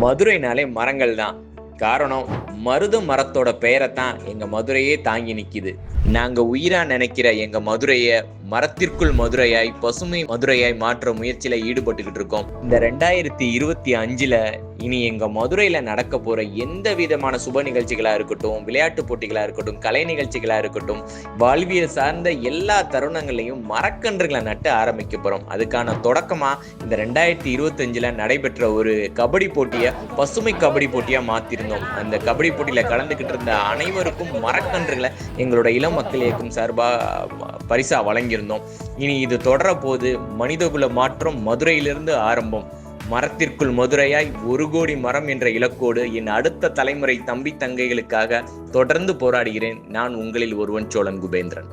மதுரைனாலே மரங்கள் தான். காரணம் மருத மரத்தோட பெயரை தான் எங்க மதுரையே தாங்கி நிக்குது. நாங்க உயிரா நினைக்கிற எங்க மதுரைய மரத்திற்குள் மதுரையாய் பசுமை மதுரையாய் மாற்ற முயற்சியில ஈடுபட்டுக்கிட்டு இருக்கோம். இந்த ரெண்டாயிரத்தி இருபத்தி அஞ்சுல இனி எங்க மதுரையில நடக்க போற எந்த விதமான சுப நிகழ்ச்சிகளா இருக்கட்டும் விளையாட்டு போட்டிகளா இருக்கட்டும் கலை நிகழ்ச்சிகளா இருக்கட்டும் வாழ்வியல் சார்ந்த எல்லா தருணங்களையும் மரக்கன்றுகளை நட்டு ஆரம்பிக்க போறோம். அதுக்கான தொடக்கமா இந்த ரெண்டாயிரத்தி இருபத்தஞ்சுல நடைபெற்ற ஒரு கபடி போட்டியை பசுமை கபடி போட்டியா மாத்திருந்தோம். அந்த கபடி போட்டியில கலந்துகிட்டு இருந்த அனைவருக்கும் மரக்கன்றுகளை எங்களோட இளம் மக்கள் இயக்கம் சார்பா பரிசா வழங்கியிருந்தோம். இனி இது தொடர போது மனிதகுல மாற்றம் மதுரையிலிருந்து ஆரம்பம். மரத்திற்குள் மதுரையாய் ஒரு கோடி மரம் என்ற இலக்கோடு என் அடுத்த தலைமுறை தம்பி தங்கைகளுக்காக தொடர்ந்து போராடுகிறேன். நான் உங்களில் ஒருவன் சோழன் குபேந்திரன்.